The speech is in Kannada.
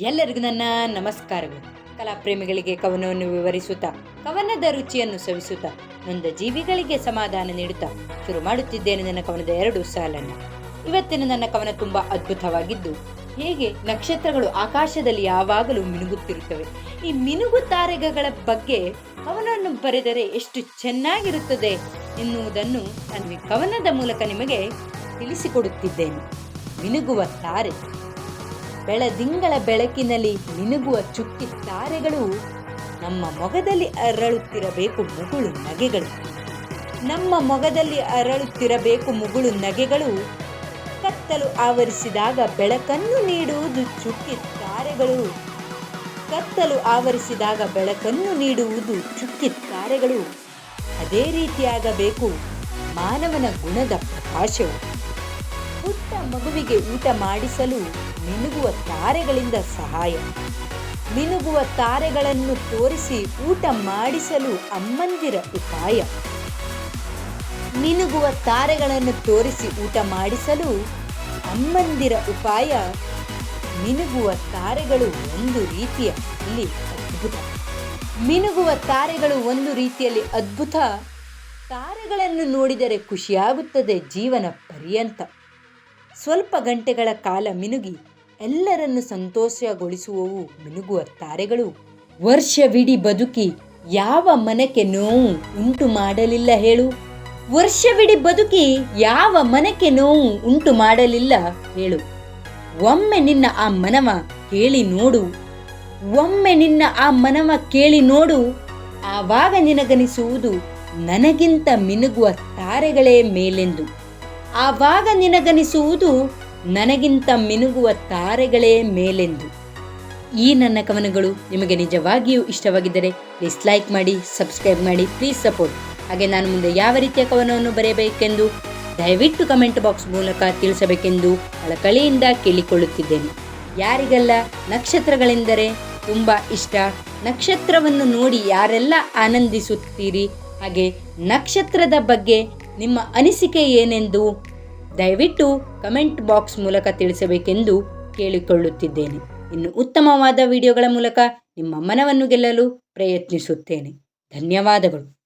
ಎಲ್ಲರಿಗೂ ನನ್ನ ನಮಸ್ಕಾರಗಳು. ಕಲಾಪ್ರೇಮಿಗಳಿಗೆ ಕವನವನ್ನು ವಿವರಿಸುತ್ತಾ, ಕವನದ ರುಚಿಯನ್ನು ಸವಿಸುತ್ತಾ, ನೊಂದ ಜೀವಿಗಳಿಗೆ ಸಮಾಧಾನ ನೀಡುತ್ತಾ ಶುರು ಮಾಡುತ್ತಿದ್ದೇನೆ ನನ್ನ ಕವನದ ಎರಡು ಸಾಲನ್ನು. ಇವತ್ತಿನ ನನ್ನ ಕವನ ತುಂಬಾ ಅದ್ಭುತವಾಗಿದ್ದು, ಹೇಗೆ ನಕ್ಷತ್ರಗಳು ಆಕಾಶದಲ್ಲಿ ಯಾವಾಗಲೂ ಮಿನುಗುತ್ತಿರುತ್ತವೆ. ಈ ಮಿನುಗು ತಾರೆಗಳ ಬಗ್ಗೆ ಕವನವನ್ನು ಬರೆದರೆ ಎಷ್ಟು ಚೆನ್ನಾಗಿರುತ್ತದೆ ಎನ್ನುವುದನ್ನು ನಾನು ಕವನದ ಮೂಲಕ ನಿಮಗೆ ತಿಳಿಸಿಕೊಡುತ್ತಿದ್ದೇನೆ. ಮಿನುಗುವ ತಾರೆ. ಬೆಳದಿಂಗಳ ಬೆಳಕಿನಲ್ಲಿ ಮಿನುಗುವ ಚುಕ್ಕಿ ತಾರೆಗಳು ನಮ್ಮ ಮೊಗದಲ್ಲಿ ಅರಳುತ್ತಿರಬೇಕು ಮುಗುಳು ನಗೆಗಳು. ನಮ್ಮ ಮೊಗದಲ್ಲಿ ಅರಳುತ್ತಿರಬೇಕು ಮುಗುಳು ನಗೆಗಳು. ಕತ್ತಲು ಆವರಿಸಿದಾಗ ಬೆಳಕನ್ನು ನೀಡುವುದು ಚುಕ್ಕಿ ತಾರೆಗಳು. ಕತ್ತಲು ಆವರಿಸಿದಾಗ ಬೆಳಕನ್ನು ನೀಡುವುದು ಚುಕ್ಕಿ ತಾರೆಗಳು. ಅದೇ ರೀತಿಯಾಗಬೇಕು ಮಾನವನ ಗುಣದ ಪ್ರಕಾಶವು. ಪುಟ್ಟ ಮಗುವಿಗೆ ಊಟ ಮಾಡಿಸಲು ಮಿನುಗುವ ತಾರೆಗಳಿಂದ ಸಹಾಯ. ಮಿನುಗುವ ತಾರೆಗಳನ್ನು ತೋರಿಸಿ ಊಟ ಮಾಡಿಸಲು ಅಮ್ಮಂದಿರ ಉಪಾಯ. ಮಿನುಗುವ ತಾರೆಗಳನ್ನು ತೋರಿಸಿ ಊಟ ಮಾಡಿಸಲು ಅಮ್ಮಂದಿರ ಉಪಾಯ. ಮಿನುಗುವ ತಾರೆಗಳು ಒಂದು ರೀತಿಯ ಇಲ್ಲಿ ಅದ್ಭುತ. ಮಿನುಗುವ ತಾರೆಗಳು ಒಂದು ರೀತಿಯಲ್ಲಿ ಅದ್ಭುತ. ತಾರೆಗಳನ್ನು ನೋಡಿದರೆ ಖುಷಿಯಾಗುತ್ತದೆ ಜೀವನ ಪರ್ಯಂತ. ಸ್ವಲ್ಪ ಗಂಟೆಗಳ ಕಾಲ ಮಿನುಗಿ ಎಲ್ಲರನ್ನು ಸಂತೋಷಗೊಳಿಸುವವು ಮಿನುಗುವ ತಾರೆಗಳು. ವರ್ಷವಿಡೀ ಬದುಕಿ ಯಾವ ಮನಕ್ಕೆ ನೋವು ಉಂಟು ಮಾಡಲಿಲ್ಲ ಹೇಳು. ವರ್ಷವಿಡೀ ಬದುಕಿ ಯಾವ ಮನಕ್ಕೆ ನೋವು ಉಂಟು ಮಾಡಲಿಲ್ಲ ಹೇಳು. ಒಮ್ಮೆ ನಿನ್ನ ಆ ಮನವ ಕೇಳಿ ನೋಡು. ಒಮ್ಮೆ ನಿನ್ನ ಆ ಮನವ ಕೇಳಿ ನೋಡು. ಆವಾಗ ನಿನಗನಿಸುವುದು ನನಗಿಂತ ಮಿನುಗುವ ತಾರೆಗಳೇ ಮೇಲೆಂದು. ಆವಾಗ ನಿನಗನಿಸುವುದು ನನಗಿಂತ ಮಿನುಗುವ ತಾರೆಗಳೇ ಮೇಲೆಂದು. ಈ ನನ್ನ ಕವನಗಳು ನಿಮಗೆ ನಿಜವಾಗಿಯೂ ಇಷ್ಟವಾಗಿದ್ದರೆ ಪ್ಲೀಸ್ ಲೈಕ್ ಮಾಡಿ ಸಬ್ಸ್ಕ್ರೈಬ್ ಮಾಡಿ ಪ್ಲೀಸ್ ಸಪೋರ್ಟ್ ಹಾಗೆ ನಾನು ಮುಂದೆ ಯಾವ ರೀತಿಯ ಕವನವನ್ನು ಬರೆಯಬೇಕೆಂದು ದಯವಿಟ್ಟು ಕಮೆಂಟ್ ಬಾಕ್ಸ್ ಮೂಲಕ ತಿಳಿಸಬೇಕೆಂದು ಕಳಕಳಿಯಿಂದ ಕೇಳಿಕೊಳ್ಳುತ್ತಿದ್ದೇನೆ. ಯಾರಿಗೆಲ್ಲ ನಕ್ಷತ್ರಗಳೆಂದರೆ ತುಂಬ ಇಷ್ಟ, ನಕ್ಷತ್ರವನ್ನು ನೋಡಿ ಯಾರೆಲ್ಲ ಆನಂದಿಸುತ್ತೀರಿ? ಹಾಗೆ ನಕ್ಷತ್ರದ ಬಗ್ಗೆ ನಿಮ್ಮ ಅನಿಸಿಕೆ ಏನೆಂದು ದಯವಿಟ್ಟು ಕಮೆಂಟ್ ಬಾಕ್ಸ್ ಮೂಲಕ ತಿಳಿಸಬೇಕೆಂದು ಕೇಳಿಕೊಳ್ಳುತ್ತಿದ್ದೇನೆ. ಇನ್ನು ಉತ್ತಮವಾದ ವಿಡಿಯೋಗಳ ಮೂಲಕ ನಿಮ್ಮ ಮನವನ್ನು ಗೆಲ್ಲಲು ಪ್ರಯತ್ನಿಸುತ್ತೇನೆ. ಧನ್ಯವಾದಗಳು.